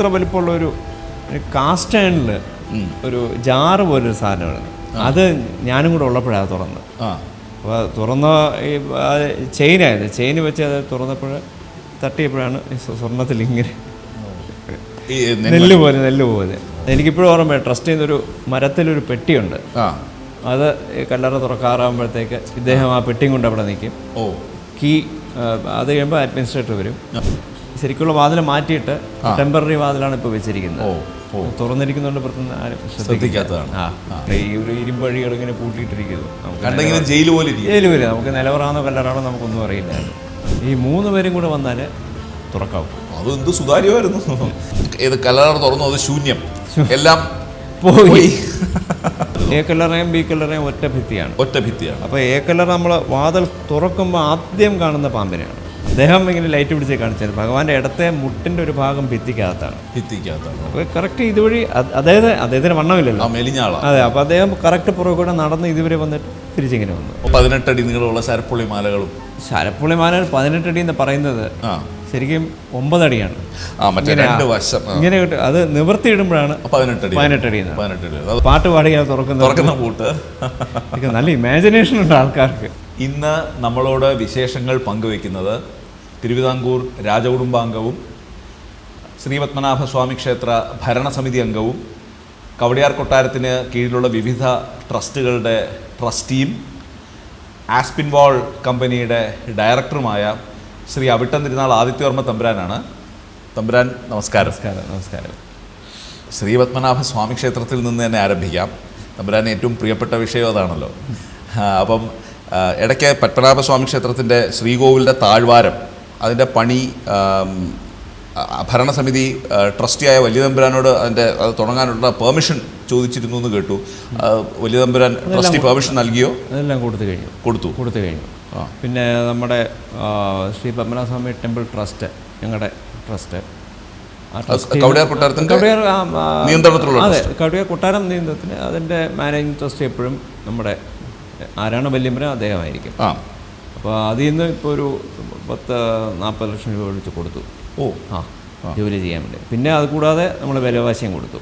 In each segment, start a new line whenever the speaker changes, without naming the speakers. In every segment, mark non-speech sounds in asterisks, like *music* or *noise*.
ഇത്ര വലിപ്പമുള്ള ഒരു കാസ്റ്റ് അയണിൽ ഒരു ജാറ് പോലൊരു സാധനമാണ്. അത് ഞാനും കൂടെ ഉള്ളപ്പോഴാണ് തുറന്ന് അപ്പോൾ തുറന്ന ഈ ചെയിനായത് ചെയിൻ വെച്ച് അത് തുറന്നപ്പോൾ തട്ടിയപ്പോഴാണ് ഈ സ്വർണത്തിൽ സ്വർണത്തിൽ ഇങ്ങനെ നെല്ല് പോലെ. നെല്ല് പോലെ എനിക്കിപ്പോഴും ഓർമ്മ ട്രസ്റ്റ് ചെയ്യുന്നൊരു മരത്തിലൊരു പെട്ടിയുണ്ട്. അത് കല്ലറ തുറക്കാറാകുമ്പോഴത്തേക്ക് ഇദ്ദേഹം ആ പെട്ടിയും കൊണ്ട് അവിടെ നിൽക്കും
ഓ.
കീ അത് കഴിയുമ്പോൾ അഡ്മിനിസ്ട്രേറ്റർ വരും. ശരിക്കുള്ള വാതിൽ മാറ്റിയിട്ട് ടെമ്പററി വാതിലാണ് ഇപ്പോൾ വെച്ചിരിക്കുന്നത്. തുറന്നിരിക്കുന്നുണ്ട് പ്രത്യേകം
ശ്രദ്ധിക്കാത്തതാണ്.
ഈ ഒരു ഇരുമ്പഴികൾ ഇങ്ങനെ പൂട്ടിയിട്ടിരിക്കുന്നു.
ജയിൽ പോലെ
നമുക്ക് നിലവറാണോ കല്ലറാണോ നമുക്കൊന്നും അറിയില്ല. ഈ മൂന്ന് പേരും കൂടെ വന്നാൽ തുറക്കാവും.
അത് എന്ത് സുതാര്യമായിരുന്നു. ഏത് കല്ലറ തുറന്നു അത് ശൂന്യം. എല്ലാം
പോയി. എ കല്ലറയും ബി കല്ലറയും ഒറ്റ ഭിത്തിയാണ്.
ഒറ്റ ഭിത്തിയാണ്.
അപ്പോൾ എ കല്ലറ നമ്മൾ വാതിൽ തുറക്കുമ്പോൾ ആദ്യം കാണുന്ന പാമ്പിനെയാണ്. അദ്ദേഹം ഇങ്ങനെ ലൈറ്റ് പിടിച്ച് കാണിച്ചത് ഭഗവാന്റെ ഇടത്തെ മുട്ടിന്റെ ഒരു ഭാഗം ഭിത്തിക്കകത്താണ്.
ഭിത്തിക്കകത്താണ്.
അപ്പോൾ കറക്റ്റ് ഇതുവഴി അത്- അദ്ദേഹത്തെ അദ്ദേഹത്തിന് വണ്ണമില്ലല്ലോ. അതെ അപ്പോൾ അദ്ദേഹം കറക്റ്റ് പുറകെ കൂടെ നടന്ന് ഇതുവരെ വന്നിട്ട് തിരിച്ചിങ്ങനെ വന്നു.
പതിനെട്ടടി നീളമുള്ള ശരപ്പുള്ളി മാലകളും.
ശരപ്പുള്ളി മാലകൾ പതിനെട്ടടി എന്ന് പറയുന്നത് ശരിക്കും ഒമ്പതടിയാണ്. ഇങ്ങനെ കിട്ടും അത് നിവർത്തിയിടുമ്പോഴാണ്
പതിനെട്ടടി.
പാട്ട് പാടിയാൽ തുറക്കുന്ന
തുറക്കുന്ന പൂട്ട്.
നല്ല ഇമാജിനേഷൻ ഉണ്ട് ആൾക്കാർക്ക്.
ഇന്ന് നമ്മളോട് വിശേഷങ്ങൾ പങ്കുവെക്കുന്നത് തിരുവിതാംകൂർ രാജകുടുംബാംഗവും ശ്രീപത്മനാഭ സ്വാമി ക്ഷേത്ര ഭരണസമിതി അംഗവും കവടിയാർ കൊട്ടാരത്തിന് കീഴിലുള്ള വിവിധ ട്രസ്റ്റുകളുടെ ട്രസ്റ്റിയും ആസ്പിൻവാൾ കമ്പനിയുടെ ഡയറക്ടറുമായ ശ്രീ അവിട്ടം തിരുനാൾ ആദിത്യവർമ്മ തമ്പുരാനാണ്. തമ്പുരാൻ നമസ്കാരം.
നമസ്കാരം നമസ്കാരം.
ശ്രീപത്മനാഭ സ്വാമി ക്ഷേത്രത്തിൽ നിന്ന് തന്നെ ആരംഭിക്കാം. തമ്പുരാൻ ഏറ്റവും പ്രിയപ്പെട്ട വിഷയം അതാണല്ലോ. അപ്പം ഇടയ്ക്ക് പത്മനാഭ സ്വാമി ക്ഷേത്രത്തിന്റെ ശ്രീകോവിലിന്റെ താഴ്വാരം അതിന്റെ പണി ഭരണസമിതി ട്രസ്റ്റിയായ വലിയ തമ്പുരാനോട് അതിന്റെ അത് തുടങ്ങാനുള്ള പെർമിഷൻ ചോദിച്ചിരുന്നു എന്ന് കേട്ടു. വലിയ തമ്പുരാൻ ട്രസ്റ്റി പെർമിഷൻ നൽകിയോ?
അതെല്ലാം കൊടുത്തു കഴിഞ്ഞു.
കൊടുത്തു.
കൊടുത്തു കഴിഞ്ഞു. പിന്നെ നമ്മുടെ ശ്രീ പത്മനാഭസ്വാമി ടെമ്പിൾ ട്രസ്റ്റ് ഞങ്ങളുടെ ട്രസ്റ്റ്.
കവടിയാർ
കൊട്ടാരത്തിന്റെ
നിയന്ത്രണത്തിലുള്ള
അതെ കവടിയാർ കൊട്ടാരം നിയന്ത്രണത്തിന് അതിന്റെ മാനേജിങ് ട്രസ്റ്റ് എപ്പോഴും നമ്മുടെ ആരാണ് വല്യമ്പരം അദ്ദേഹമായിരിക്കും.
ആ.
അപ്പോൾ അതിൽ നിന്ന് ഇപ്പോൾ ഒരു പത്ത് നാൽപ്പത് ലക്ഷം രൂപ വിളിച്ച് കൊടുത്തു.
ഓ.
ആ ജോലി ചെയ്യാൻ വേണ്ടി. പിന്നെ അത് കൂടാതെ നമ്മൾ വിലവാശിയും കൊടുത്തു.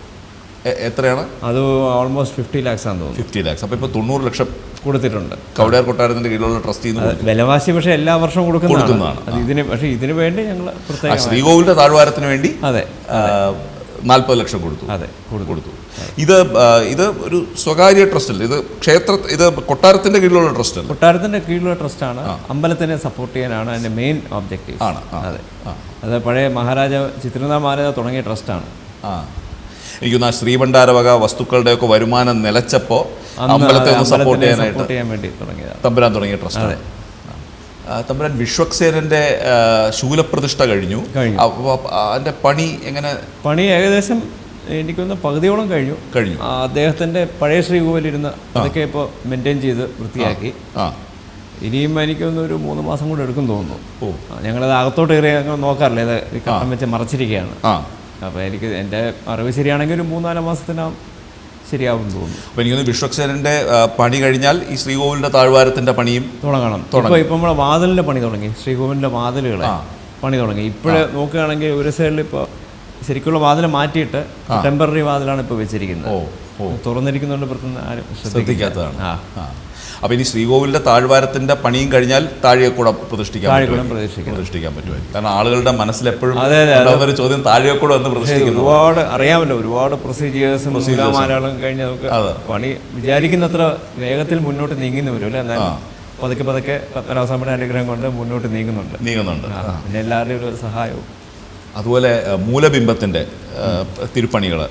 എത്രയാണ്?
അത് ഓൾമോസ്റ്റ് ഫിഫ്റ്റി ലാക്സ് ആണെന്ന് തോന്നുന്നു.
ഫിഫ്റ്റി ലാക്സ് അപ്പോൾ ഇപ്പോൾ തൊണ്ണൂറ് ലക്ഷം
കൊടുത്തിട്ടുണ്ട്.
കവടിയാർ കൊട്ടാരത്തിന്റെ കീഴിലുള്ള ട്രസ്റ്റ് നിന്ന്
വിലവാശി പക്ഷേ എല്ലാ വർഷവും കൊടുക്കുന്നതാണ്. അത് ഇതിന് പക്ഷേ ഇതിന് വേണ്ടി ഞങ്ങൾ പ്രത്യേകം
ശ്രീകോവിലിന്റെ താഴ്വാരത്തിന് വേണ്ടി
അതെ.
നാൽപ്പത് ലക്ഷം കൊടുത്തു.
അതെ കൊടുത്തു.
ഇത് ഇത് ഒരു സ്വകാര്യ ട്രസ്റ്റ് അല്ല ഇത് ക്ഷേത്ര ഇത് കൊട്ടാരത്തിന്റെ കീഴിലുള്ള ട്രസ്റ്റ് അല്ല
കൊട്ടാരത്തിന്റെ കീഴിലുള്ള ട്രസ്റ്റ് ട്രസ്റ്റാണ് അമ്പലത്തിനെ സപ്പോർട്ട് ചെയ്യാനാണ് അതിന്റെ മെയിൻ ഒബ്ജക്റ്റീവ്
ആണ്
അതെ. അത് പഴയ മഹാരാജ ചിത്രനാഥ മഹാരാജ തുടങ്ങിയ ട്രസ്റ്റാണ്.
ആ. എനിക്കൊന്ന് ആ ശ്രീഭണ്ഡാര വക വസ്തുക്കളുടെയൊക്കെ വരുമാനം നിലച്ചപ്പോൾ അമ്പലത്തെ ഒന്ന് സപ്പോർട്ട് ചെയ്യാനായിട്ട് തമ്പുരാൻ തുടങ്ങിയ ട്രസ്റ്റ് അതെ. തമ്പുരാൻ വിശ്വക്സേനന്റെ ശൂലപ്രതിഷ്ഠ കഴിഞ്ഞു.
കഴിഞ്ഞു.
അതിന്റെ പണി എങ്ങനെ?
പണി ഏകദേശം എനിക്കൊന്ന് പകുതിയോളം കഴിഞ്ഞു.
കഴിഞ്ഞു.
ആ, അദ്ദേഹത്തിന്റെ പഴയ ശ്രീകോവിലിരുന്ന് അതൊക്കെ ഇപ്പോൾ മെയിന്റെയിൻ ചെയ്ത് വൃത്തിയാക്കി.
ആ
ഇനിയും എനിക്കൊന്ന് ഒരു മൂന്ന് മാസം കൂടെ എടുക്കും തോന്നുന്നു.
ഓ.
ഞങ്ങളത് അകത്തോട്ട് കയറി ഞങ്ങൾ നോക്കാറില്ല. ഇത് കട്ടം വെച്ച് മറച്ചിരിക്കുകയാണ്.
ആ.
അപ്പോൾ എനിക്ക് എന്റെ അറിവ് ശരിയാണെങ്കിൽ ഒരു മൂന്നാൽ മാസത്തിനകം ശരിയാവും തോന്നുന്നു.
അപ്പോൾ എനിക്കൊന്ന് വിശ്വക്സേനന്റെ പണി കഴിഞ്ഞാൽ ഈ ശ്രീകോവിലിന്റെ താഴ്വാരത്തിന്റെ പണിയും
തുടങ്ങണം. ഇപ്പോൾ ഇപ്പം നമ്മളെ വാതിലിന്റെ പണി തുടങ്ങി. ശ്രീകോവിലിന്റെ വാതിലുകൾ പണി തുടങ്ങി. ഇപ്പോഴേ നോക്കുകയാണെങ്കിൽ ഒരു സൈഡിൽ ഇപ്പോൾ ശരിക്കുള്ള വാതിൽ മാറ്റിയിട്ട് ടെമ്പററി വാതിലാണ് ഇപ്പോൾ വെച്ചിരിക്കുന്നത്.
ഓ ഓ.
തുറന്നിരിക്കുന്നുണ്ട് പുറത്തുനിന്ന് ആരും
ശ്രദ്ധിക്കാത്തതാണ്.
ആ
ആ. അപ്പൊ ഇനി ശ്രീകോവിലിന്റെ താഴ്വാരത്തിന്റെ പണിയും കഴിഞ്ഞാൽ താഴെക്കൂടം പ്രതിഷ്ഠിക്കാൻ.
പ്രതീക്ഷിക്കുന്നു
പ്രതിഷ്ഠിക്കാൻ പറ്റുമായിരിക്കും. കാരണം ആളുകളുടെ മനസ്സിൽ എപ്പോഴും ഒരു ചോദ്യം താഴെക്കൂടം എന്ന് പ്രതിഷ്ഠിക്കുന്നു.
ഒരുപാട് അറിയാമല്ലോ ഒരുപാട് പ്രൊസീജിയേഴ്സും നൂലാമാലകളും കഴിഞ്ഞ് നമുക്ക് പണി വിചാരിക്കുന്നത്ര വേഗത്തിൽ മുന്നോട്ട് നീങ്ങുന്നു വരും അല്ലേ? എന്നാൽ പതുക്കെ പതുക്കെ പത്മനാഭസ്വാമിയുടെ അനുഗ്രഹം കൊണ്ട് മുന്നോട്ട് നീങ്ങുന്നുണ്ട്.
നീങ്ങുന്നുണ്ട്.
പിന്നെ എല്ലാവരുടെയും ഒരു സഹായവും.
അതുപോലെ മൂലബിംബത്തിന്റെ മൂലബിംബത്തിന്റെ തിരുപ്പണികൾ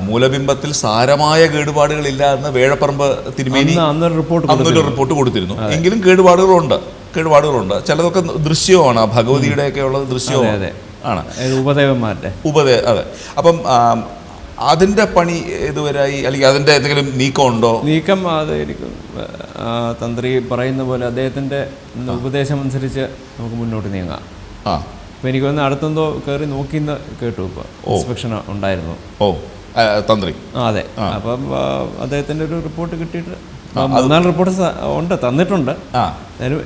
മൂലബിംബത്തിൽ സാരമായ കേടുപാടുകളില്ല എന്ന് വേഴപ്പറമ്പ് തിരുമേനി
അന്ന് അന്നൊരു റിപ്പോർട്ട്
റിപ്പോർട്ട് കൊടുത്തിരുന്നു. എങ്കിലും കേടുപാടുകളുണ്ട് കേടുപാടുകളുണ്ട്. ചിലതൊക്കെ ദൃശ്യമാണ് ആ ഭഗവതിയുടെ ഒക്കെ ഉള്ളത് ദൃശ്യമാണ്. ആണ്.
ഉപദേവന്മാരുടെ?
ഉപദേ അതെ. അപ്പം അതിന്റെ അതിന്റെ പണി ഇതുവരായി അല്ലെങ്കിൽ അതിന്റെ എന്തെങ്കിലും നീക്കമുണ്ടോ?
നീക്കം അത് എനിക്ക് ആ, തന്ത്രി പറയുന്ന പോലെ അദ്ദേഹത്തിന്റെ ഉപദേശം അനുസരിച്ച് നമുക്ക് മുന്നോട്ട് നീങ്ങാം.
ആ.
അപ്പോൾ എനിക്ക് തോന്നുന്നു അടുത്തെന്തോ കയറി നോക്കിന്ന് കേട്ടു ഇപ്പോൾ ഇൻസ്പെക്ഷൻ ഉണ്ടായിരുന്നു.
ഓ. തന്ത്രി.
അതെ. അപ്പം അദ്ദേഹത്തിന്റെ അദ്ദേഹത്തിന്റെ ഒരു റിപ്പോർട്ട് കിട്ടിയിട്ട് മൂന്നാൽ റിപ്പോർട്ട് ഉണ്ട് തന്നിട്ടുണ്ട്.
ആ.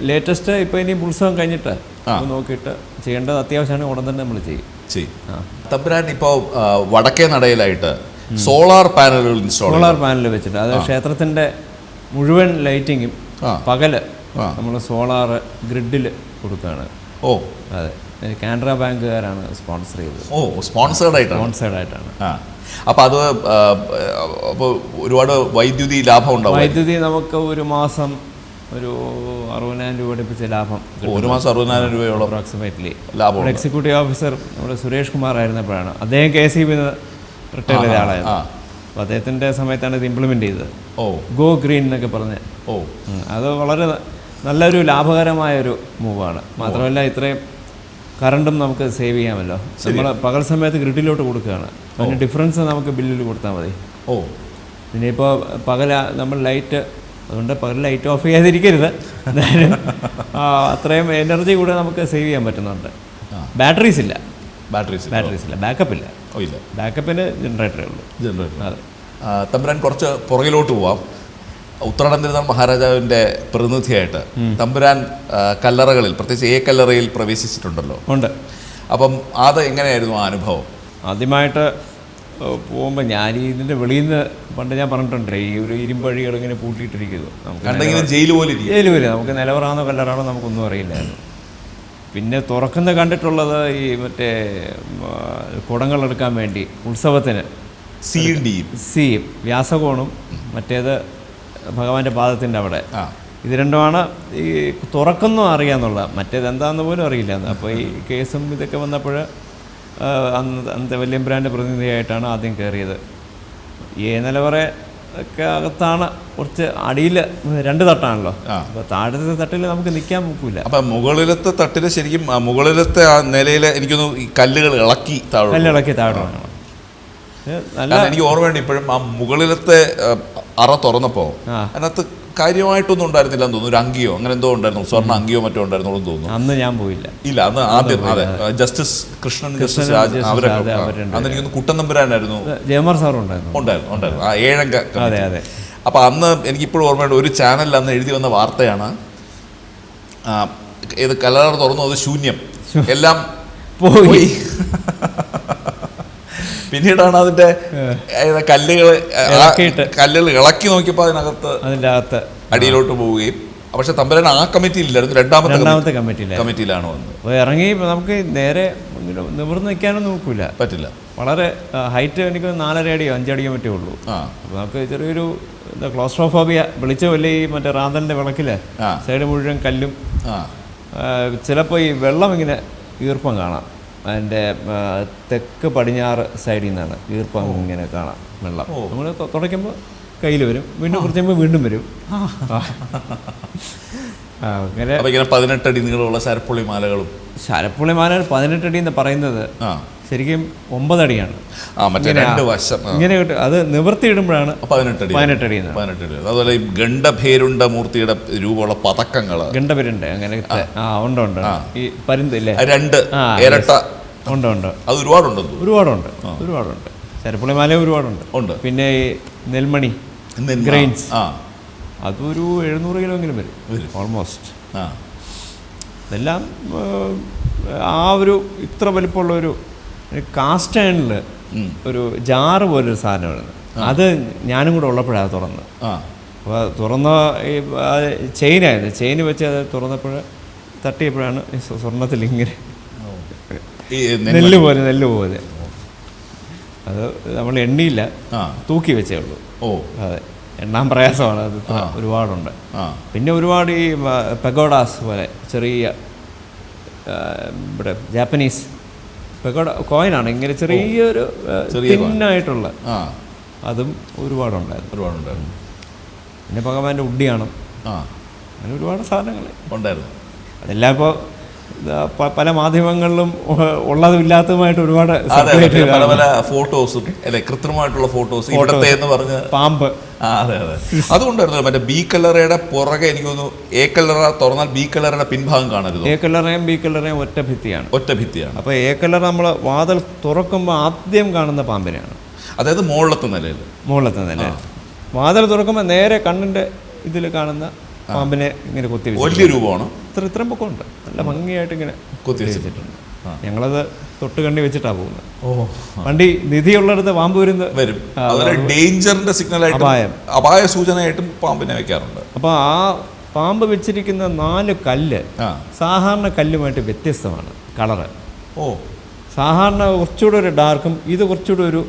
ലേറ്റസ്റ്റ് ഇപ്പോൾ ഇനി ഉത്സവം കഴിഞ്ഞിട്ട് നോക്കിയിട്ട് ചെയ്യേണ്ടത് അത്യാവശ്യമാണ് ഉടൻ തന്നെ നമ്മൾ ചെയ്യും.
ചെയ്യും. തമ്പുരാൻ ഇപ്പോൾ വടക്കേ നടയിലായിട്ട് സോളാർ പാനലുകൾ ഇൻസ്റ്റാൾ
സോളാർ പാനൽ വെച്ചിട്ട് അത് ക്ഷേത്രത്തിന്റെ മുഴുവൻ ലൈറ്റിങ്ങും
പകൽ
നമ്മൾ സോളാർ ഗ്രിഡിൽ കൊടുക്കുകയാണ്
ഓ.
അതെ. കാനറ ബാങ്കുകാരാണ് സ്പോൺസർ ചെയ്തത്.
ഓ സ്പോൺസേർഡ് ആയിട്ടാണ്.
സ്പോൺസേർഡ് ആയിട്ടാണ്.
അപ്പോൾ അത് അപ്പോൾ ഒരുപാട് വൈദ്യുതി ലാഭം ഉണ്ടാവും.
വൈദ്യുതി നമുക്ക് ഒരു മാസം ഒരു അറുപതിനായിരം രൂപ അടുപ്പിച്ച ലാഭം
ഒരു മാസം അറുപതിനായിരം രൂപയോളം
അപ്രോക്സിമേറ്റ്ലി
ലാഭം
എക്സിക്യൂട്ടീവ് ഓഫീസർ നമ്മുടെ സുരേഷ് കുമാർ ആയിരുന്നപ്പോഴാണ് അദ്ദേഹം കെ സി ബി റിട്ടയർ ചെയ്ത ആളായിരുന്നു. അപ്പോൾ അദ്ദേഹത്തിന്റെ സമയത്താണ് ഇത് ഇംപ്ലിമെന്റ് ചെയ്തത്.
ഓ.
ഗോ ഗ്രീൻ എന്നൊക്കെ പറഞ്ഞ്.
ഓ.
അത് വളരെ നല്ലൊരു ലാഭകരമായ ഒരു മൂവാണ് മാത്രമല്ല ഇത്രയും കറണ്ടും നമുക്ക് സേവ് ചെയ്യാമല്ലോ. നമ്മൾ പകൽ സമയത്ത് ഗ്രിഡിലോട്ട് കൊടുക്കുകയാണ്. അതിന് ഡിഫറൻസ് നമുക്ക് ബില്ലിൽ കൊടുത്താൽ മതി.
ഓ.
ഇനിയിപ്പോൾ പകല നമ്മൾ ലൈറ്റ് അതുകൊണ്ട് പകൽ ലൈറ്റ് ഓഫ് ചെയ്യാതിരിക്കരുത്. എന്തായാലും അത്രയും എനർജി കൂടെ നമുക്ക് സേവ് ചെയ്യാൻ പറ്റുന്നുണ്ട്. ബാറ്ററീസ് ഇല്ല.
ബാറ്ററീസ്
ബാറ്ററീസ് ഇല്ല. ബാക്കപ്പ് ഇല്ല.
ഓ ഇല്ല.
ബാക്കപ്പിന് ജനറേറ്ററേ ഉള്ളൂ.
ജനറേറ്റർ
അതെ.
തമ്പുരാൻ കുറച്ച് പുറകിലോട്ട് പോവാം. ഉത്രാടന്തിരുന്നാൾ മഹാരാജാവിന്റെ പ്രതിനിധിയായിട്ട് തമ്പുരാൻ കല്ലറകളിൽ പ്രത്യേകിച്ച് എ കല്ലറയിൽ പ്രവേശിച്ചിട്ടുണ്ടല്ലോ.
ഉണ്ട്.
അപ്പം അത് എങ്ങനെയായിരുന്നു ആ അനുഭവം?
ആദ്യമായിട്ട് പോകുമ്പോൾ ഞാൻ ഇതിന്റെ വെളിയിൽ നിന്ന് പണ്ട് ഞാൻ പറഞ്ഞിട്ടുണ്ട് ഈ ഒരു ഇരുമ്പഴികൾ ഇങ്ങനെ പൂട്ടിയിട്ടിരിക്കുന്നു. നമുക്ക്
ജയിൽ പോലെ
ജയിൽ പോലെ നമുക്ക് നിലവറാണോ കല്ലറാണോ നമുക്കൊന്നും അറിയില്ലായിരുന്നു. പിന്നെ തുറക്കുന്ന കണ്ടിട്ടുള്ളത് ഈ മറ്റേ കുടങ്ങൾ എടുക്കാൻ കുടങ്ങളെടുക്കാൻ വേണ്ടി ഉത്സവത്തിന്
സി ഡി
സി വ്യാസകോണും മറ്റേത് ഭഗവാന്റെ പാദത്തിന്റെ അവിടെ. ഇത് രണ്ടുമാണ് ഈ തുറക്കുന്നു അറിയാന്നുള്ള. മറ്റേത് എന്താണെന്ന് പോലും അറിയില്ല. അപ്പോൾ ഈ കേസും ഇതൊക്കെ വന്നപ്പോൾ അന്ന് അന്നത്തെ വല്യമ്പ്രാന്റെ പ്രതിനിധിയായിട്ടാണ് ആദ്യം കയറിയത്. ഏ നിലവറ ഒക്കെ അകത്താണ് കുറച്ച് അടിയിൽ രണ്ട് തട്ടാണല്ലോ. അപ്പോൾ താഴത്തെ തട്ടിൽ നമുക്ക് നിൽക്കാൻ നോക്കൂല
അപ്പം മുകളിലത്തെ തട്ടിൽ ശരിക്കും മുകളിലത്തെ ആ നിലയിൽ എനിക്കൊന്ന് ഈ കല്ലുകൾ ഇളക്കി താഴെ
കല്ലിളക്കി താഴെ നല്ല
എനിക്ക് ഓർമ്മയുണ്ട് ഇപ്പോഴും ആ മുകളിലത്തെ ആ, അറ തുറന്നപ്പോൾ അതിനകത്ത് കാര്യമായിട്ടൊന്നും ഉണ്ടായിരുന്നില്ല എന്ന് തോന്നുന്നു. ഒരു അങ്കിയോ അങ്ങനെ എന്തോ ഉണ്ടായിരുന്നു. സ്വർണ അങ്കിയോ മറ്റോ ഉണ്ടായിരുന്നു തോന്നുന്നു.
അന്ന് ഞാൻ പോയില്ല.
ഇല്ല അന്ന് ആദ്യം അതെ ജസ്റ്റിസ് കൃഷ്ണൻ ജസ്റ്റിസ് രാജ് അവരൊക്കെ. അന്ന് എനിക്കൊന്ന് കുട്ടൻ തമ്പുരാനായിരുന്നു.
ജയമാർ സാറും ഉണ്ടായിരുന്നു.
ഉണ്ടായിരുന്നു ഉണ്ടായിരുന്നു. ആ ഏഴംഗ
അതെ അതെ.
അപ്പൊ അന്ന് എനിക്കിപ്പോഴും ഓർമ്മയുണ്ട് ഒരു ചാനലിൽ അന്ന് എഴുതി വന്ന വാർത്തയാണ് ഏത് ഇത് കലർ തുറന്നു അത് ശൂന്യം. എല്ലാം
പോയി.
പിന്നീടാണ് അതിന്റെ കല്ലുകൾ കല്ലുകൾ ഇളക്കി നോക്കിയപ്പോൾ അതിനകത്ത്
അതിന്റെ അകത്ത്.
അടിയിലോട്ട് പോവുകയും. പക്ഷെ തമ്പുരാൻ ആ കമ്മിറ്റിയിലില്ലായിരുന്നു രണ്ടാമത്തെ
രണ്ടാമത്തെ കമ്മിറ്റിയിലാണ്
കമ്മിറ്റിയിലാണ് വന്നത്.
അപ്പോൾ ഇറങ്ങി നമുക്ക് നേരെ നിവർന്ന് നിൽക്കാനും നോക്കൂല.
പറ്റില്ല.
വളരെ ഹൈറ്റ് എനിക്ക് നാലര അടിയോ അഞ്ചടിയോ മറ്റേ ഉള്ളൂ. അപ്പോൾ നമുക്ക് ചെറിയൊരു എന്താ ക്ലോസ്ട്രോഫോബിയ വെളിച്ചമല്ലേ ഈ മറ്റേ റാന്തലിന്റെ
വിളക്കിൽ?
സൈഡ് മുഴുവൻ കല്ലും. ചിലപ്പോൾ ഈ വെള്ളം ഇങ്ങനെ ഈർപ്പം കാണാം. അതിന്റെ തെക്ക് പടിഞ്ഞാറ് സൈഡിൽ നിന്നാണ് ഈർപ്പം ഇങ്ങനെ കാണാം വെള്ളം. നമ്മൾ തുടയ്ക്കുമ്പോൾ കയ്യിൽ വരും വീണ്ടും കുറച്ച് കഴിയുമ്പോൾ വീണ്ടും വരും. അങ്ങനെ
പതിനെട്ടടി നീളമുള്ള ശരപ്പുള്ളി മാലകളും.
ശരപ്പുള്ളി മാല പതിനെട്ടടി എന്ന് പറയുന്നത് ശരിക്കും ഒമ്പതടിയാണ്.
ആ മറ്റേ രണ്ട് വശം.
ഇങ്ങനെ അത് നിവർത്തിയിടുമ്പോഴാണ്
പതിനെട്ടടി.
പതിനെട്ടടി.
അതുപോലെ ഈ ഗണ്ഡഭേരുണ്ട മൂർത്തിയുടെ രൂപമുള്ള പതക്കങ്ങൾ
ഗണ്ഡഭേരുണ്ട് അങ്ങനെ ആ. ഉണ്ട് ഉണ്ട് ഈ പരുന്തില്ലേ
രണ്ട് ഇരട്ട.
ഉണ്ട് ഉണ്ട്
അത് ഒരുപാടുണ്ട്
ഒരുപാടുണ്ട് ഒരുപാടുണ്ട്. ശരപ്പുള്ളി മാല ഒരുപാടുണ്ട്.
ഉണ്ട്.
പിന്നെ ഈ നെൽമണി ഗ്രെയിൻസ്.
ആ.
അതൊരു എഴുന്നൂറ് കിലോ എങ്കിലും വരും. ഓൾമോസ്റ്റ്
ആ.
ഇതെല്ലാം ആ ഒരു ഇത്ര വലിപ്പമുള്ള ഒരു കാസ്റ്റ് അയണിൽ. ഒരു ജാറ് പോലൊരു സാധനം വരുന്നത് അത് ഞാനും കൂടെ ഉള്ളപ്പോഴാണ് തുറന്നത്. അപ്പോൾ തുറന്ന ഈ ചെയിനായിരുന്നു. ചെയിൻ വെച്ച് അത് തുറന്നപ്പോൾ തട്ടിയപ്പോഴാണ് ഈ സ്വർണത്തിൽ സ്വർണത്തിൽ ഇങ്ങനെ നെല്ല് പോലെ നെല്ല് പോലെ. അത് നമ്മൾ എണ്ണിയില്ല. തൂക്കി വെച്ചേ ഉള്ളൂ.
ഓ.
അതെ. എണ്ണാൻ പ്രയാസമാണ്. അത് ഒരുപാടുണ്ട്. പിന്നെ ഒരുപാട് ഈ പെഗോഡാസ് പോലെ ചെറിയ ഇവിടെ ജാപ്പനീസ് പെഗോഡ കോയിനാണ് ഇങ്ങനെ ചെറിയൊരു
ചെറിയായിട്ടുള്ള
അതും ഒരുപാടുണ്ടായിരുന്നു.
ഒരുപാടുണ്ടായിരുന്നു.
പിന്നെ ഭഗവാന്റെ ഉഡിയാണ്
ആ.
അങ്ങനെ ഒരുപാട് സാധനങ്ങൾ
ഉണ്ടായിരുന്നു.
അതെല്ലാം ഇപ്പോൾ പല മാധ്യമങ്ങളിലും ഉള്ളതും ഇല്ലാത്തതുമായിട്ട് ഒരുപാട്.
പല പല ഫോട്ടോസും അല്ലെ കൃത്രിമമായിട്ടുള്ള ഫോട്ടോസ് ഇവിടത്തെ എന്ന് പറഞ്ഞ
പാമ്പ്.
അതെ അതെ. അതുകൊണ്ടായിരുന്നു മറ്റേ ബി കല്ലറയുടെ പുറകെ എനിക്ക് തോന്നുന്നു എ കല്ലറ തുറന്നാൽ ബി കല്ലറയുടെ പിൻഭാഗം കാണരുത്?
എ കല്ലറയും ബി കല്ലറയും ഒറ്റ ഭിത്തിയാണ്.
ഒറ്റ ഭിത്തിയാണ്.
അപ്പോൾ എ കല്ലറ നമ്മൾ വാതിൽ തുറക്കുമ്പോൾ ആദ്യം കാണുന്ന പാമ്പിനെയാണ്.
അതായത് മുകളിലത്തെ നിലയിൽ
മുകളിലത്തെ നില വാതിൽ തുറക്കുമ്പോൾ നേരെ കണ്ണിന്റെ ഇതിൽ കാണുന്ന പാമ്പിനെ ഇങ്ങനെ കൊത്തി
വലിയ രൂപമാണ്.
ഇത്ര ഇത്രയും പൊക്കമുണ്ട്. നല്ല ഭംഗിയായിട്ട് ഇങ്ങനെ
കൊത്തി
വെച്ചിട്ടുണ്ട്. ഞങ്ങളത് തൊട്ട് കണ്ടി വെച്ചിട്ടാണ് പോകുന്നത്.
ഓ.
വണ്ടി നിധിയുള്ളിടത്ത് പാമ്പ് വരുന്നത്
വരും. ഡേഞ്ചറിന്റെ സിഗ്നൽ
അപായം.
അപായ സൂചനയായിട്ടും പാമ്പിനെ വെക്കാറുണ്ട്.
അപ്പോൾ ആ പാമ്പ് വെച്ചിരിക്കുന്ന നാല് കല്ല് സാധാരണ കല്ലുമായിട്ട് വ്യത്യസ്തമാണ് കളറ്.
ഓ.
സാധാരണ കുറച്ചുകൂടെ ഒരു ഡാർക്കും ഇത് കുറച്ചുകൂടെ ഒരു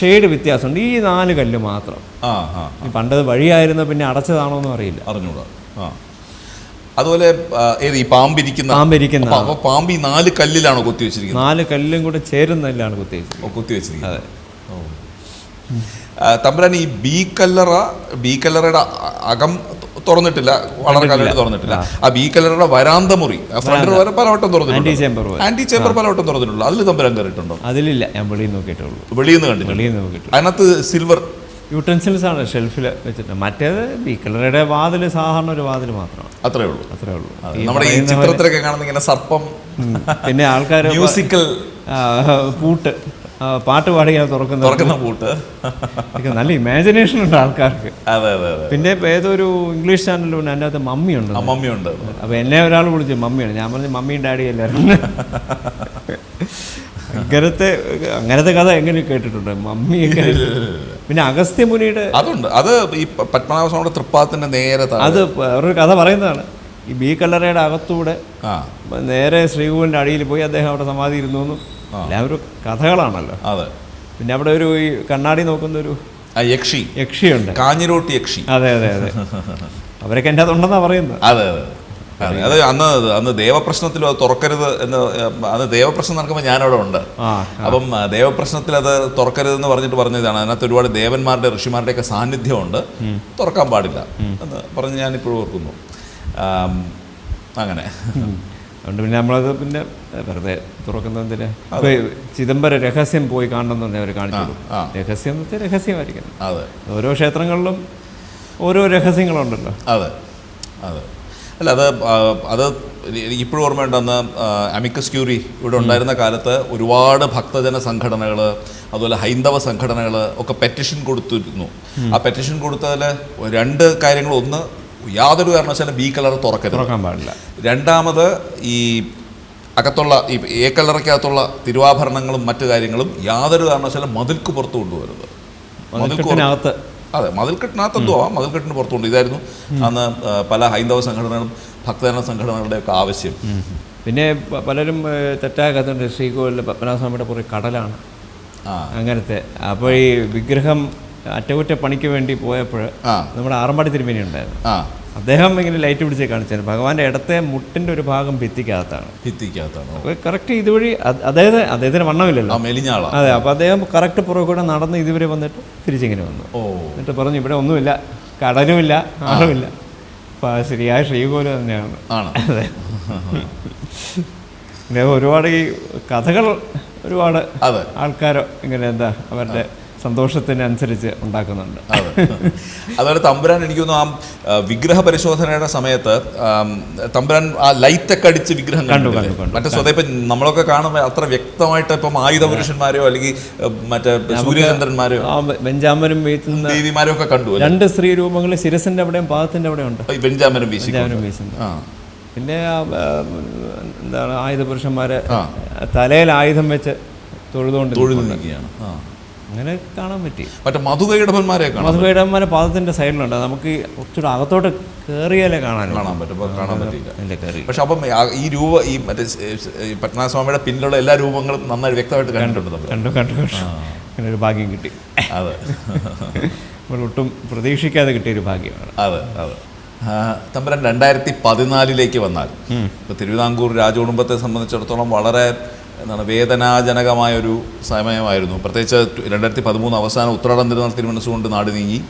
ഷെയ്ഡ് വ്യത്യാസമുണ്ട്. ഈ നാല് കല്ല് മാത്രം. പണ്ടത് വഴിയായിരുന്നു പിന്നെ അടച്ചതാണോ എന്ന് അറിയില്ല.
അറിഞ്ഞൂടാ. അതുപോലെ ആ, ഏത് ഈ പാമ്പിരിക്കുന്ന
പാമ്പിരിക്കുന്ന
അപ്പൊ- അപ്പൊ പാമ്പ് ഈ നാല് കല്ലിലാണോ കൊത്തി വെച്ചിരിക്കുന്നത്?
നാല് കല്ലും കൂടെ ചേരുന്നതിലാണ്
കുത്തി വെച്ചിരിക്കുന്നത്. ഓ. തമ്പുരാൻ ഈ ബി കല്ലറ ബി കല്ലറയുടെ അകം തുറന്നിട്ടില്ല വളരെ കാലമായിട്ട് തുറന്നിട്ടില്ല. ആ. ബി കല്ലറയുടെ വരാന്ത മുറി ഫ്രണ്ട് വരെ പലവട്ടം
ആന്റി
തുറന്നിട്ടുണ്ട്
ചേമ്പർ
ആന്റി ചേമ്പർ പലവട്ടം തുറന്നിട്ടുള്ളൂ അതിൽ തമ്പുരാൻ കയറിയിട്ടുണ്ടോ?
അതിലില്ല. ഞാൻ വെളിയിൽ നോക്കിയിട്ടുള്ളൂ.
വെളിയിൽ നിന്ന് കണ്ടിട്ടുണ്ട്.
വെളിയിൽ
അതിനകത്ത് സിൽവർ
യൂട്ടൻസിൽസ് ആണ് ഷെൽഫിൽ വെച്ചിട്ട് മറ്റേത് ബി കല്ലറയുടെ വാതിൽ സാധാരണ ഒരു വാതിൽ മാത്രമാണ്.
അത്രേ ഉള്ളൂ.
അത്രേ ഉള്ളൂ.
നമ്മുടെ ഈ ചിത്രത്തിലൊക്കെ കാണുന്ന ഇങ്ങനെ സർപ്പം
പിന്നെ ആൾക്കാർ
മ്യൂസിക്കൽ *laughs*
പൂട്ട്. പാട്ട് പാടുക തുറക്കുന്നത്
തുറക്കുന്ന പൂട്ട്.
നല്ല ഇമാജിനേഷൻ ഉണ്ട് ആൾക്കാർക്ക്.
അതെ അതെ
പിന്നെ ഏതൊരു ഇംഗ്ലീഷ് ചാനലും ഉണ്ട് അതിന്റെ അകത്ത് മമ്മിയുണ്ട്. മമ്മിയുണ്ട്.
അപ്പോൾ
അപ്പൊ എന്നെ ഒരാൾ വിളിച്ചു മമ്മിയാണ്. ഞാൻ പറഞ്ഞു മമ്മിയും ഡാഡി എല്ലാവരും അങ്ങനത്തെ അങ്ങനത്തെ കഥ എങ്ങനെ കേട്ടിട്ടുണ്ട്? മമ്മി പിന്നെ അഗസ്ത്യമുനിയുടെ
അതുണ്ട്. അത് ഈ പത്മനാഭസ്വാമിയുടെ തൃപ്പാത്തിന്റെ നേരെ
അത് ഒരു കഥ പറയുന്നതാണ്. ഈ ബി കല്ലറയുടെ അകത്തൂടെ നേരെ ശ്രീകുവിന്റെ അടിയിൽ പോയി അദ്ദേഹം അവിടെ സമാധി ഇരുന്നു എന്നും. എല്ലാവരും കഥകളാണല്ലോ.
അതെ.
പിന്നെ അവിടെ ഒരു ഈ കണ്ണാടി നോക്കുന്ന ഒരു
യക്ഷി.
യക്ഷിയുണ്ട്.
കാഞ്ഞിരോട്ടി യക്ഷി.
അതെ അതെ അതെ. അവരൊക്കെ എന്റെ അതുണ്ടെന്നാ പറയുന്നത്.
അതെ അതെ. അതെ അന്ന് അന്ന് ദേവപ്രശ്നത്തിലും അത് തുറക്കരുത് എന്ന് അന്ന് ദേവപ്രശ്നം നടക്കുമ്പോൾ ഞാനവിടെ ഉണ്ട്. അപ്പം ദേവപ്രശ്നത്തിൽ അത് തുറക്കരുത് എന്ന് പറഞ്ഞിട്ട് പറഞ്ഞതാണ് അതിനകത്ത് ഒരുപാട് ദേവന്മാരുടെ ഋഷിമാരുടെയൊക്കെ സാന്നിധ്യമുണ്ട്. തുറക്കാൻ പാടില്ല എന്ന് പറഞ്ഞ് ഞാനിപ്പോഴും ഓർക്കുന്നു. അങ്ങനെ.
അതുകൊണ്ട് പിന്നെ നമ്മളത് പിന്നെ വെറുതെ തുറക്കുന്നതിന് ചിദംബര രഹസ്യം പോയി കാണണമെന്ന് പറഞ്ഞാൽ അവർ കാണിച്ചു. രഹസ്യം എന്ന് വെച്ചാൽ രഹസ്യമായിരിക്കണം. ഓരോ ക്ഷേത്രങ്ങളിലും ഓരോ രഹസ്യങ്ങളുണ്ടല്ലോ.
അതെ അതെ. അല്ല അത് അത് ഇപ്പോഴും ഓർമ്മയുണ്ടെന്ന് അമിക്കസ് ക്യൂറി ഇവിടെ ഉണ്ടായിരുന്ന കാലത്ത് ഒരുപാട് ഭക്തജന സംഘടനകൾ അതുപോലെ ഹൈന്ദവ സംഘടനകൾ ഒക്കെ പെറ്റിഷൻ കൊടുത്തിരുന്നു. ആ പെറ്റിഷൻ കൊടുത്തതിൽ രണ്ട് കാര്യങ്ങൾ ഒന്ന് യാതൊരു കാരണവശാലും ബി കളർ തുറക്കരുത്.
തുറക്കാൻ പാടില്ല.
രണ്ടാമത് ഈ അകത്തുള്ള ഈ എ കളറക്കകത്തുള്ള തിരുവാഭരണങ്ങളും മറ്റു കാര്യങ്ങളും യാതൊരു കാരണവശാലും മതിൽക്ക് പുറത്ത് കൊണ്ടുവരുത് മതിൽക്ക് അതെ മതിൽക്കെട്ടിനകത്ത് എന്തോ ആ മതിൽക്കെട്ടിന് പുറത്തുണ്ട്. ഇതായിരുന്നു അന്ന് പല ഹൈന്ദവ സംഘടനകളും ഭക്തജന സംഘടനകളുടെ ഒക്കെ ആവശ്യം.
പിന്നെ പലരും തെറ്റായ കഥ ശ്രീകോവിലെ പത്മനാഭസ്വാമിയുടെ പുറകെ കടലാണ്. അങ്ങനത്തെ. അപ്പോൾ ഈ വിഗ്രഹം അറ്റകുറ്റപ്പണിക്ക് വേണ്ടി പോയപ്പോൾ നമ്മുടെ ആറമ്പാടി തിരുമേനി ഉണ്ടായിരുന്നു. അദ്ദേഹം ഇങ്ങനെ ലൈറ്റ് പിടിച്ച് കാണിച്ചു ഭഗവാന്റെ ഇടത്തെ മുട്ടിന്റെ ഒരു ഭാഗം ഭിത്തിക്കകത്താണ്.
ഭിത്തിക്കകത്താണ്
കറക്റ്റ് ഇതുവഴി അതായത് അദ്ദേഹത്തിന് വണ്ണമില്ലല്ലോ. അതെ അപ്പൊ അദ്ദേഹം കറക്റ്റ് പുറകെ കൂടെ നടന്ന് ഇതുവരെ വന്നിട്ട് തിരിച്ചിങ്ങനെ വന്നു.
ഓ.
എന്നിട്ട് പറഞ്ഞു ഇവിടെ ഒന്നുമില്ല കടലുമില്ല ആളുമില്ല. അപ്പൊ ശരിയായ ശ്രീകോലം തന്നെയാണ്. അതെ. പിന്നെ ഒരുപാട് ഈ കഥകൾ ഒരുപാട് ആൾക്കാരോ ഇങ്ങനെ എന്താ അവരുടെ സന്തോഷത്തിനനുസരിച്ച് ഉണ്ടാക്കുന്നുണ്ട്.
അതെ. അതുപോലെ തമ്പുരാൻ എനിക്ക് തോന്നുന്നു ആ വിഗ്രഹ പരിശോധനയുടെ സമയത്ത് തമ്പുരാൻ ആ ലൈറ്റൊക്കെ അടിച്ച് വിഗ്രഹം
കണ്ടു.
മറ്റേ സ്വതേ ഇപ്പം നമ്മളൊക്കെ കാണുമ്പോൾ അത്ര വ്യക്തമായിട്ട് ഇപ്പം ആയുധ പുരുഷന്മാരെയോ അല്ലെങ്കിൽ മറ്റേ സൂര്യചന്ദ്രന്മാരെയോ
ആ ബെഞ്ചാമനും വീഴ്ത്തുന്ന
ദേവിമാരെയോ ഒക്കെ കണ്ടു
രണ്ട് സ്ത്രീ രൂപങ്ങൾ ശിരസിന്റെ അവിടെയും പാദത്തിന്റെ അവിടെ ഉണ്ട്.
ഈ ബെഞ്ചാമനും വീശുന്നു
പിന്നെ എന്താണ് ആയുധ പുരുഷന്മാരെ തലയിൽ ആയുധം വെച്ച് തൊഴുതുകൊണ്ട്
തൊഴുതുകൊണ്ടിരിക്കുകയാണ്. ആ.
അങ്ങനെ കാണാൻ പറ്റി.
മറ്റേ മധുകൈടഭന്മാരെ കാണാം
മധുകൈടന്മാരെ പാദത്തിന്റെ സൈഡിലുണ്ട്. നമുക്ക് കുറച്ചുകൂടെ അകത്തോട്ട് കയറിയാലേ കാണാൻ
കാണാൻ പറ്റും. കാണാൻ പറ്റില്ല പക്ഷെ അപ്പം ഈ രൂപ ഈ മറ്റേ പത്മനാഭസ്വാമിയുടെ പിന്നിലുള്ള എല്ലാ രൂപങ്ങളും നന്നായി വ്യക്തമായിട്ട് കണ്ടിട്ടുണ്ട്
കണ്ടു കണ്ടു അങ്ങനെ ഒരു ഭാഗ്യം കിട്ടി.
അതെ. *laughs*
ഒട്ടും പ്രതീക്ഷിക്കാതെ കിട്ടിയൊരു ഭാഗ്യമാണ്.
അതെ അതെ. തമ്പരൻ തമ്പുരാൻ രണ്ടായിരത്തി പതിനാലിലേക്ക് വന്നാൽ. ഇപ്പോൾ തിരുവിതാംകൂർ രാജകുടുംബത്തെ സംബന്ധിച്ചിടത്തോളം വളരെ എന്താണ് വേദനാജനകമായൊരു സമയമായിരുന്നു. പ്രത്യേകിച്ച് രണ്ടായിരത്തി പതിമൂന്ന് അവസാനം ഉത്രാടം തിരുനാൾ തിരുമനസ്സുകൊണ്ട് നാട് നീങ്ങി.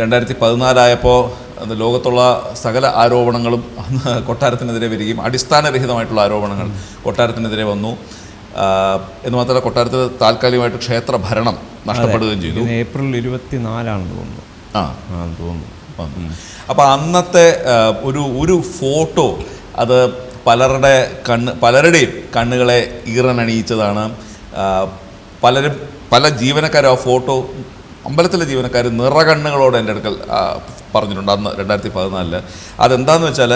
രണ്ടായിരത്തി പതിനാലായപ്പോൾ അത് ലോകത്തുള്ള സകല ആരോപണങ്ങളും അന്ന് കൊട്ടാരത്തിനെതിരെ വരികയും അടിസ്ഥാനരഹിതമായിട്ടുള്ള ആരോപണങ്ങൾ കൊട്ടാരത്തിനെതിരെ വന്നു. എന്ന് മാത്രമല്ല കൊട്ടാരത്തിൽ താൽക്കാലികമായിട്ട് ക്ഷേത്ര ഭരണം നഷ്ടപ്പെടുകയും ചെയ്തു.
ഏപ്രിൽ ഇരുപത്തി നാലാണെന്ന് തോന്നുന്നു.
ആ.
തോന്നുന്നു.
അപ്പോൾ അന്നത്തെ ഒരു ഒരു ഫോട്ടോ അത് പലരുടെ കണ്ണ് പലരുടെയും കണ്ണുകളെ ഈറനണിയിച്ചതാണ്. പലരും പല ജീവനക്കാരും ആ ഫോട്ടോ അമ്പലത്തിലെ ജീവനക്കാർ നിറകണ്ണുകളോട് എന്റെ അടുക്കൽ പറഞ്ഞിട്ടുണ്ട് അന്ന് രണ്ടായിരത്തി പതിനാലിൽ. അതെന്താന്ന് വെച്ചാൽ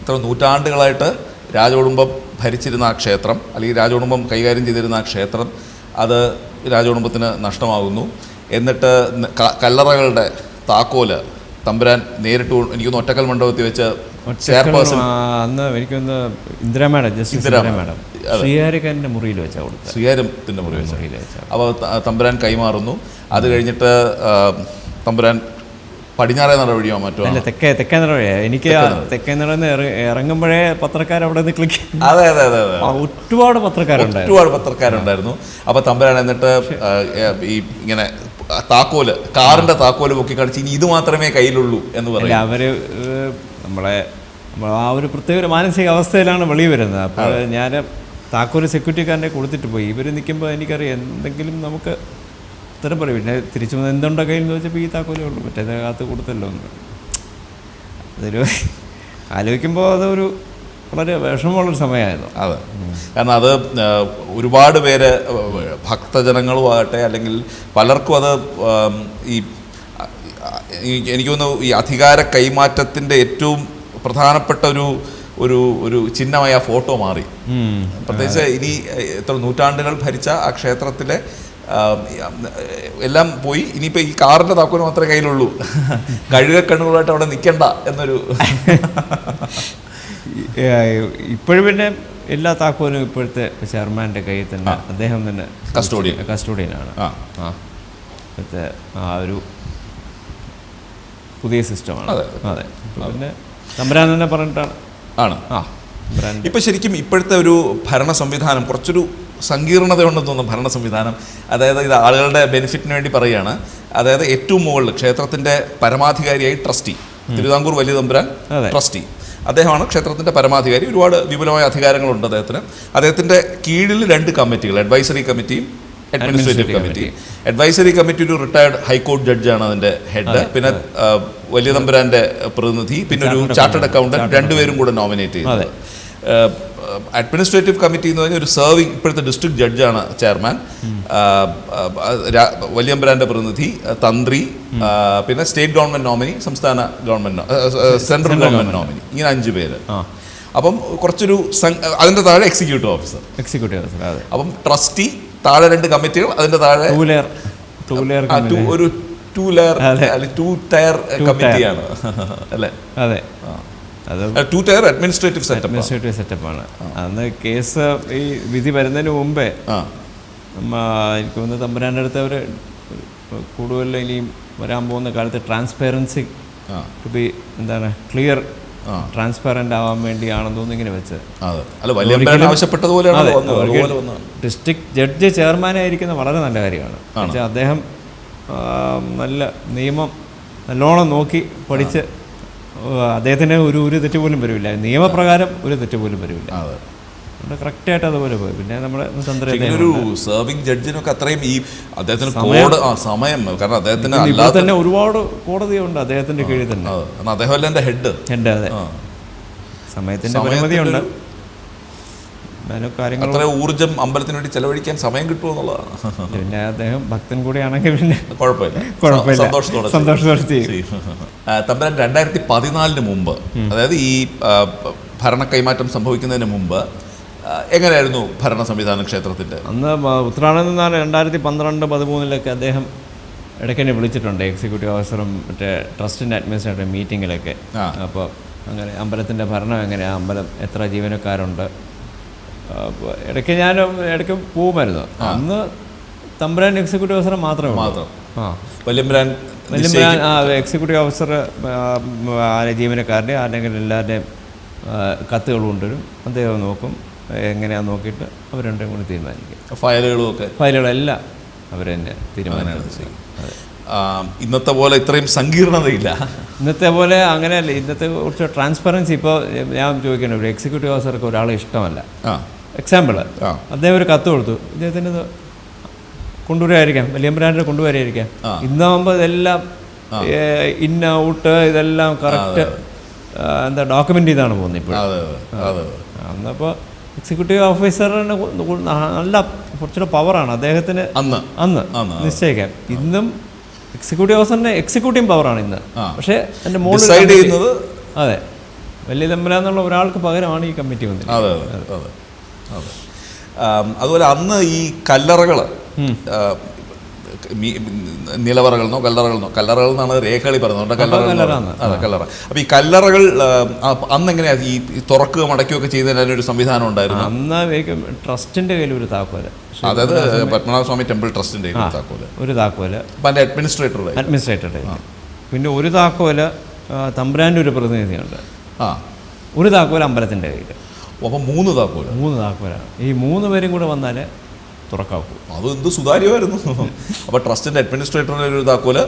ഇത്ര നൂറ്റാണ്ടുകളായിട്ട് രാജകുടുംബം ഭരിച്ചിരുന്ന ആ ക്ഷേത്രം അല്ലെങ്കിൽ രാജകുടുംബം കൈകാര്യം ചെയ്തിരുന്ന ആ ക്ഷേത്രം അത് രാജകുടുംബത്തിന് നഷ്ടമാകുന്നു. എന്നിട്ട് കല്ലറകളുടെ താക്കോൽ തമ്പുരാൻ നേരിട്ട് എനിക്ക് എനിക്കൊന്ന് ഒറ്റക്കൽ മണ്ഡപത്തിൽ വെച്ച ചെയർപേഴ്സൺ
അന്ന് എനിക്കൊന്ന് Indira madam justice
Indira
Indira madam ശ്രീഹാരിക്കാരന്റെ മുറിയിൽ വെച്ചാൽ കൊടുത്തു
സ്വീകാര്യത്തിന്റെ മുറിയിൽ വെച്ച്.
മുറിയിൽ വെച്ചാൽ
അപ്പോൾ തമ്പുരാൻ കൈമാറുന്നു. അത് കഴിഞ്ഞിട്ട് തമ്പുരാൻ പടിഞ്ഞാറേ നടപടിയോ മറ്റോ?
അല്ല തെക്കേ തെക്കേ നടപടിയാ. എനിക്ക് തെക്കേ നടന്ന് ഇറങ്ങുമ്പോഴേ പത്രക്കാർ അവിടെ നിന്ന് ക്ലിക്ക്
അതെ അതെ അതെ അതെ.
ഒരുപാട് പത്രക്കാരുണ്ടായിരുന്നു.
ഒരുപാട് പത്രക്കാരുണ്ടായിരുന്നു. അപ്പോൾ തമ്പുരാൻ എന്നിട്ട് ഈ ഇങ്ങനെ താക്കോൽ കാറിന്റെ താക്കോൽ പൊക്കി കാണിച്ച് ഇനി ഇത് മാത്രമേ കയ്യിലുള്ളൂ എന്ന്
പറഞ്ഞു
പറയും
അവർ നമ്മളെ ആ ഒരു പ്രത്യേക ഒരു മാനസിക അവസ്ഥയിലാണ് വെളി വരുന്നത്. അപ്പോൾ ഞാൻ താക്കോൽ സെക്യൂരിറ്റിക്കാരനെ കൊടുത്തിട്ട് പോയി. ഇവർ നിൽക്കുമ്പോൾ എനിക്കറിയാം എന്തെങ്കിലും നമുക്ക് ഉത്തരം പറയും. പിന്നെ തിരിച്ചു വന്ന് എന്തുണ്ടോ കയ്യിൽ എന്ന് വെച്ചപ്പോൾ ഈ താക്കോലേ ഉള്ളൂ. മറ്റേത് കാത്ത് കൊടുത്തല്ലോ എന്ന്. അതൊരു ആലോചിക്കുമ്പോൾ അതൊരു വളരെ വിഷമമുള്ളൊരു സമയമായിരുന്നു.
അതെ. കാരണം അത് ഒരുപാട് പേര് ഭക്തജനങ്ങളും ആകട്ടെ അല്ലെങ്കിൽ പലർക്കും അത് ഈ എനിക്ക് തോന്നുന്നു ഈ അധികാര കൈമാറ്റത്തിന്റെ ഏറ്റവും പ്രധാനപ്പെട്ട ഒരു ഒരു ഒരു ചിഹ്നമായ ഫോട്ടോ മാറി. പ്രത്യേകിച്ച് ഇനി എത്ര നൂറ്റാണ്ടുകൾ ഭരിച്ച ആ ക്ഷേത്രത്തിലെ എല്ലാം പോയി. ഇനിയിപ്പോൾ ഈ കാറിന്റെ താക്കോൽ മാത്രമേ കയ്യിലുള്ളൂ. *laughs* കഴുകക്കണ്ണുകളായിട്ട് അവിടെ നിൽക്കണ്ട എന്നൊരു *laughs*
ഇപ്പോഴും പിന്നെ എല്ലാ താക്കോലും ഇപ്പോഴത്തെ ചെയർമാന്റെ കയ്യിൽ തന്നെ അദ്ദേഹം തന്നെ
കസ്റ്റോഡിയൻ.
കസ്റ്റോഡിയനാണ്. ഇപ്പോഴത്തെ ആ ഒരു പുതിയ സിസ്റ്റമാണ്.
അതെ.
പിന്നെ തമ്പരാൻ തന്നെ പറഞ്ഞിട്ടാണ്.
ആണ്.
ആ.
ഇപ്പം ശരിക്കും ഇപ്പോഴത്തെ ഒരു ഭരണ സംവിധാനം കുറച്ചൊരു സങ്കീർണതയുണ്ടെന്ന് തോന്നുന്നു ഭരണ സംവിധാനം. അതായത് ഇത് ആളുകളുടെ ബെനിഫിറ്റിന് വേണ്ടി പറയുകയാണ്. അതായത് ഏറ്റവും മുകളിൽ ക്ഷേത്രത്തിന്റെ പരമാധികാരിയായി ട്രസ്റ്റി തിരുവിതാംകൂർ വലിയ തമ്പുരാൻ ട്രസ്റ്റി അദ്ദേഹമാണ് ക്ഷേത്രത്തിന്റെ പരമാധികാരി. ഒരുപാട് വിപുലമായ അധികാരങ്ങളുണ്ട് അദ്ദേഹത്തിന്. അദ്ദേഹത്തിന്റെ കീഴിൽ രണ്ട് കമ്മിറ്റികൾ അഡ്വൈസറി കമ്മിറ്റിയും അഡ്മിനിസ്ട്രേറ്റീവ് കമ്മിറ്റി അഡ്വൈസറി കമ്മിറ്റി ഒരു റിട്ടയർഡ് ഹൈക്കോടതി ജഡ്ജാണ് അതിന്റെ ഹെഡ് പിന്നെ വലിയ തമ്പുരാന്റെ പ്രതിനിധി പിന്നെ ഒരു ചാർട്ടേഡ് അക്കൗണ്ടന്റ് രണ്ടുപേരും കൂടെ നോമിനേറ്റ്
അതെ.
അഡ്മിനിസ്ട്രേറ്റീവ് കമ്മിറ്റി എന്ന് പറഞ്ഞാൽ ഒരു സെർവിങ് ഇപ്പോഴത്തെ ഡിസ്ട്രിക്ട് ജഡ്ജാണ് ചെയർമാൻ വലിയമ്പരാന്റെ പ്രതിനിധി തന്ത്രി പിന്നെ സ്റ്റേറ്റ് ഗവൺമെന്റ് നോമിനി സംസ്ഥാന ഗവൺമെന്റ് സെൻട്രൽ ഗവൺമെന്റ് നോമിനി ഇങ്ങനെ അഞ്ച് പേര്. അപ്പം കുറച്ചൊരു അതിന്റെ അതിന്റെ താഴെ എക്സിക്യൂട്ടീവ് ഓഫീസർ
എക്സിക്യൂട്ടീവ് ഓഫീസർ അതെ.
അപ്പം ട്രസ്റ്റി താഴെ രണ്ട് കമ്മിറ്റികൾ അതിന്റെ താഴെ ഒരു ടു ലെയർ. ടു ടയർ കമ്മിറ്റിയാണ് അല്ലേ?
അത്.
Two tier administrative setup
administrative സെറ്റപ്പാണ് അന്ന് കേസ് ഈ വിധി വരുന്നതിന് മുമ്പേ എനിക്ക് തോന്നുന്നു തമ്പുരാന്റെ അടുത്ത് അവർ കൂടുതൽ ഇനിയും വരാൻ പോകുന്ന കാലത്ത് ട്രാൻസ്പെറൻസി ടു ബി എന്താണ് ക്ലിയർ. ട്രാൻസ്പെറന്റ് ആവാൻ വേണ്ടിയാണെന്ന് തോന്നുന്നു ഇങ്ങനെ വെച്ച്.
അതെ. അല്ല വലിയ ആവശ്യപ്പെട്ടതുപോലെയാണ് വന്നത്. അതുപോലെ വന്നത്.
ഡിസ്ട്രിക്ട് ജഡ്ജ് ചെയർമാനായിരിക്കുന്ന വളരെ നല്ല കാര്യമാണ്. പക്ഷേ അദ്ദേഹം നല്ല നിയമം നല്ലോണം നോക്കി പഠിച്ച് അദ്ദേഹത്തിന് ഒരു ഒരു തെറ്റ് പോലും വരില്ല. നിയമപ്രകാരം ഒരു തെറ്റ് പോലും വരില്ല.
അതെ.
അതുകൊണ്ട് കറക്റ്റായിട്ട് അതുപോലെ പോയി. പിന്നെ നമ്മുടെ
ഒരു സെർവിങ് ജഡ്ജിനൊക്കെ അത്രയും ഈ അദ്ദേഹത്തിന് കോഡ് ആ സമയം. കാരണം അദ്ദേഹത്തിന്
ഇവിടെ
അല്ലാതെ
തന്നെ ഒരുപാട് കോടതിയുണ്ട് അദ്ദേഹത്തിന്റെ കീഴിൽ തന്നെ.
എന്റെ ഹെഡ്
അതെ. സമയത്തിന്റെ പരിമിതിയുണ്ട്.
അത്ര ഊർജം അമ്പലത്തിന് വേണ്ടി ചെലവഴിക്കാൻ സമയം കിട്ടുമെന്നുള്ളതാണ്
പിന്നെ അദ്ദേഹം ഭക്തൻ കൂടിയാണെങ്കിൽ പിന്നെ
കുഴപ്പമില്ല.
കുഴപ്പമില്ല.
സന്തോഷത്തോടെ
സന്തോഷത്തോടെ ചെയ്യും.
ചെയ്യും. ആ, തമ്പുരാൻ രണ്ടായിരത്തി പതിനാലിന് മുമ്പ് അതായത് ഈ ഭരണ കൈമാറ്റം സംഭവിക്കുന്നതിന് മുമ്പ് എങ്ങനെയായിരുന്നു ഭരണ സംവിധാനം ക്ഷേത്രത്തിന്റെ?
അന്ന് ഉത്രാടം നിന്നാൽ രണ്ടായിരത്തി പന്ത്രണ്ട് പതിമൂന്നിലൊക്കെ അദ്ദേഹം ഇടയ്ക്കെന്നെ വിളിച്ചിട്ടുണ്ട് എക്സിക്യൂട്ടീവ് ഓഫീസറും മറ്റേ ട്രസ്റ്റിന്റെ അഡ്മിനിസ്ട്രേറ്റർ മീറ്റിങ്ങിലൊക്കെ അപ്പോൾ അങ്ങനെ അമ്പലത്തിന്റെ ഭരണം എങ്ങനെയാണ് അമ്പലം എത്ര ജീവനക്കാരുണ്ട്? ഇടയ്ക്ക് ഞാൻ ഇടയ്ക്ക് പോകുമായിരുന്നു. അന്ന് തമ്പുരാൻ എക്സിക്യൂട്ടീവ് ഓഫീസർ മാത്രമേ ഉള്ളൂ.
മാത്രം.
ആ.
വല്യമ്പരാൻ
വലിയ ആ എക്സിക്യൂട്ടീവ് ഓഫീസർ ജീവനക്കാരുടെ ആരെങ്കിൽ എല്ലാവരുടെയും കത്തുകൾ കൊണ്ടുവരും. അദ്ദേഹം നോക്കും എങ്ങനെയാണെന്ന് നോക്കിയിട്ട് അവർ രണ്ടും കൂടി തീരുമാനിക്കും.
ഫയലുകളും ഒക്കെ
ഫയലുകളെല്ലാം അവർ തന്നെ തീരുമാനിക്കും. അതെ.
ഇന്നത്തെ പോലെ ഇത്രയും സങ്കീർണതയില്ല.
ഇന്നത്തെ പോലെ അങ്ങനെയല്ല. ഇന്നത്തെ കുറച്ച് ട്രാൻസ്പെറൻസി ഇപ്പോൾ ഞാൻ ചോദിക്കണേ ഒരു എക്സിക്യൂട്ടീവ് ഓഫീസർക്ക് ഒരാളെ ഇഷ്ടമല്ല.
ആ.
എക്സാമ്പിൾ. അദ്ദേഹം ഒരു കത്ത് കൊടുത്തു. ഇദ്ദേഹത്തിന്റെ ഇത് കൊണ്ടുവരായിരിക്കാം വലിയ ബ്രാൻഡിൽ കൊണ്ടുവരായിരിക്കാം. ഇന്നാകുമ്പോൾ ഇതെല്ലാം ഇൻ ഔട്ട് ഇതെല്ലാം കറക്റ്റ് എന്താ ഡോക്യുമെന്റ് ചെയ്താണ് പോകുന്നത് ഇപ്പോൾ അന്നപ്പോൾ എക്സിക്യൂട്ടീവ് ഓഫീസറിന് നല്ല കുറച്ചുകൂടെ പവറാണ്. അദ്ദേഹത്തിന്
അന്ന്.
അന്ന് ഇന്നും എക്സിക്യൂട്ടീവ് ഓഫീസറിന് എക്സിക്യൂട്ടീവ് പവറാണ് ഇന്ന്. പക്ഷേ
എന്റെ ചെയ്യുന്നത്
അതെ. വലിയ തമ്പരാന്നുള്ള ഒരാൾക്ക് പകരമാണ് ഈ കമ്മിറ്റി വന്നത്
അതുപോലെ അന്ന് ഈ കല്ലറകൾ നിലവറകളെന്നോ കല്ലറകളെന്നോ കല്ലറകൾ എന്നാണ് രേഖകളി പറയുന്നത്. അതുകൊണ്ട് കല്ലറകൾ എന്ന്
കല്ലറ
പറയുന്നത്. അതെ കല്ലറ. അപ്പൊ ഈ കല്ലറകൾ അന്ന് എങ്ങനെയാ ഈ തുറക്കുക തുറക്കുകയോ മടക്കുകയോ ഒക്കെ ചെയ്യുന്നതിന് ഒരു സംവിധാനം ഉണ്ടായിരുന്നു?
അന്ന് ട്രസ്റ്റിന്റെ കയ്യിൽ ഒരു താക്കോൽ.
അതായത് പത്മനാഭ സ്വാമി ടെമ്പിൾ ട്രസ്റ്റിന്റെ താക്കോൽ.
ഒരു താക്കോൽ.
അപ്പൊ അതിന്റെ അഡ്മിനിസ്ട്രേറ്ററുടെ
അഡ്മിനിസ്ട്രേറ്ററുടെ പിന്നെ ഒരു താക്കോൽ തമ്പുരാന്റെ ഒരു പ്രതിനിധിയുണ്ട്.
ആ.
ഒരു താക്കോൽ അമ്പലത്തിന്റെ കയ്യിൽ.
അപ്പൊ മൂന്ന് താക്കോൽ
മൂന്ന് താക്കോലാണ് ഈ മൂന്ന് പേരും കൂടെ വന്നാലേ തുറക്കാവൂ
അത് എന്ത് സുതാര്യമായിരുന്നു. അപ്പൊ ട്രസ്റ്റിന്റെ അഡ്മിനിസ്ട്രേറ്ററുടെ ഒരു
താക്കോൽ.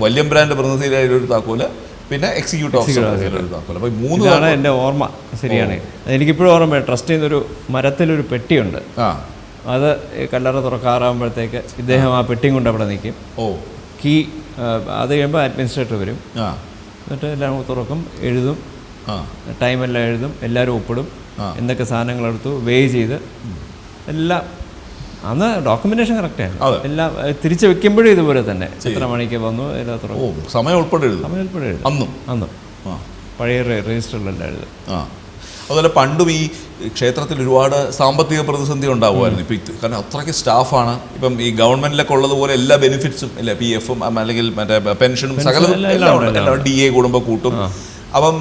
വല്യം ബ്രാൻഡ് പ്രതിനിധിയിലെ ഒരു താക്കോൽ പിന്നെ എക്സിക്യൂട്ട് ഈ മൂന്ന്
ഇതാണ് എന്റെ ഓർമ്മ. ശരിയാണ്. എനിക്കിപ്പോഴും ഓർമ്മ ട്രസ്റ്റിൽ നിന്നൊരു മരത്തിലൊരു പെട്ടിയുണ്ട്.
ആ.
അത് കല്ലറ തുറക്കാറാകുമ്പോഴത്തേക്ക് ഇദ്ദേഹം ആ പെട്ടിയും കൊണ്ട് അവിടെ നിൽക്കും
ഓ.
കീ അത് കഴിയുമ്പോൾ അഡ്മിനിസ്ട്രേറ്റർ വരും. എന്നിട്ട് എല്ലാം തുറക്കും എഴുതും. ടൈമെല്ലാം എഴുതും എല്ലാവരും ഒപ്പിടും. എന്തൊക്കെ സാധനങ്ങൾ എടുത്തു വേ ചെയ്ത് എല്ലാം. അന്ന് ഡോക്യുമെന്റേഷൻ കറക്റ്റായിരുന്നു
ആണ്
എല്ലാം തിരിച്ചു വെക്കുമ്പോഴും ഇതുപോലെ തന്നെ. എത്ര മണിക്ക് വന്നു
സമയം ഉൾപ്പെടെ
സമയൽപ്പോഴും എഴുതും
അന്നും.
അന്നും. പഴയ രജിസ്റ്ററിലെല്ലാം എഴുതും
അതുപോലെ പണ്ടും ഈ ക്ഷേത്രത്തിൽ ഒരുപാട് സാമ്പത്തിക പ്രതിസന്ധി ഉണ്ടാവുമായിരുന്നു. ഇപ്പം കാരണം അത്രയ്ക്ക് സ്റ്റാഫാണ്. ഇപ്പം ഈ ഗവൺമെന്റിലൊക്കെ ഉള്ളതുപോലെ എല്ലാ ബെനിഫിറ്റ്സും ഇല്ല പി എഫും അല്ലെങ്കിൽ മറ്റേ പെൻഷനും സകലതും
എല്ലാം
ഡി എ കൂടുമ്പോൾ കൂട്ടും. അപ്പം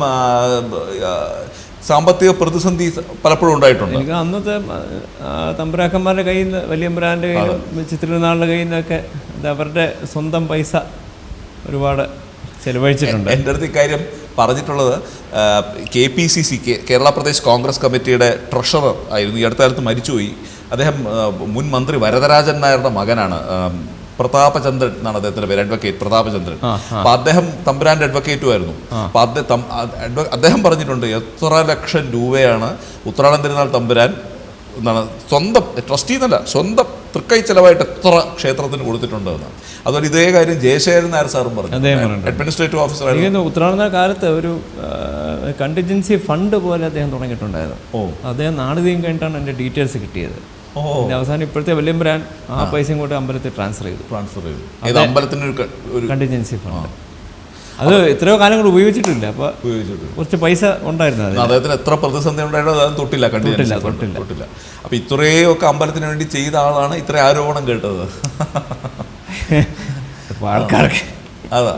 സാമ്പത്തിക പ്രതിസന്ധി പലപ്പോഴും ഉണ്ടായിട്ടുണ്ട്.
എനിക്ക് അന്നത്തെ തമ്പുരാക്കന്മാരുടെ കയ്യിൽ നിന്ന് വലിയമ്പുരാന്റെ കയ്യിലും ചിത്രനാളിന്റെ കയ്യിൽ നിന്നൊക്കെ അവരുടെ സ്വന്തം പൈസ ഒരുപാട് ചെലവഴിച്ചിട്ടുണ്ട്.
എന്റെ അടുത്ത് ഇക്കാര്യം പറഞ്ഞിട്ടുള്ളത് K P C C Kerala Pradesh Congress കമ്മിറ്റിയുടെ ട്രഷറർ ആയിരുന്നു. ഈ അടുത്ത കാലത്ത് മരിച്ചുപോയി. അദ്ദേഹം മുൻ മന്ത്രി വരദരാജൻ നായരുടെ മകനാണ്. പ്രതാപചന്ദ്രൻ എന്നാണ് അദ്ദേഹത്തിന്റെ പേര് അഡ്വക്കേറ്റ് പ്രതാപചന്ദ്രൻ. അപ്പൊ അദ്ദേഹം തമ്പുരാന്റെ അഡ്വക്കേറ്റും ആയിരുന്നു. അപ്പൊ അദ്ദേഹം പറഞ്ഞിട്ടുണ്ട് എത്ര ലക്ഷം രൂപയാണ് ഉത്രാടം തിരുനാൾ തമ്പുരാൻ എന്താണ് സ്വന്തം ട്രസ്റ്റി എന്നല്ല സ്വന്തം തൃക്കൈ ചെലവായിട്ട് എത്ര ക്ഷേത്രത്തിന് കൊടുത്തിട്ടുണ്ട് എന്ന്. അതുപോലെ ഇതേ കാര്യം ജയശേഖരൻ നായർ സാറും പറഞ്ഞു. അഡ്മിനിസ്ട്രേറ്റീവ് ഓഫീസർ
ഉത്രാടന കാലത്ത് ഒരു കണ്ടിജൻസി ഫണ്ട് പോലെ അദ്ദേഹം തുടങ്ങിയിട്ടുണ്ടായിരുന്നു.
ഓ.
അദ്ദേഹം നാളെ കഴിഞ്ഞിട്ടാണ് എന്റെ ഡീറ്റെയിൽസ് കിട്ടിയത്. പിന്നെ അവസാനം ഇപ്പോഴത്തെ വലിയമ്പുരാൻ ആ പൈസയും കൂടെ അമ്പലത്തിൽ ട്രാൻസ്ഫർ ചെയ്തു.
ട്രാൻസ്ഫർ ചെയ്തു. അമ്പലത്തിന് ഒരു
കണ്ടിജൻസി ഫണ്ട് അത് എത്രയോ കാലം കൂടെ ഉപയോഗിച്ചിട്ടില്ല. അപ്പൊ
ഉപയോഗിച്ചിട്ടുണ്ട്.
കുറച്ച് പൈസ ഉണ്ടായിരുന്നു
അദ്ദേഹത്തിന് എത്ര പ്രതിസന്ധി ഉണ്ടായിരുന്നു അതൊന്നും തൊട്ടില്ല. കണ്ടിട്ടില്ല
തൊട്ടില്ല, തൊട്ടില്ല.
അപ്പൊ ഇത്രയും ഒക്കെ അമ്പലത്തിന് വേണ്ടി ചെയ്ത ആളാണ് ഇത്ര ആരോപണം കേട്ടത്. *laughs*
ആൾക്കാർക്ക്
അതാ.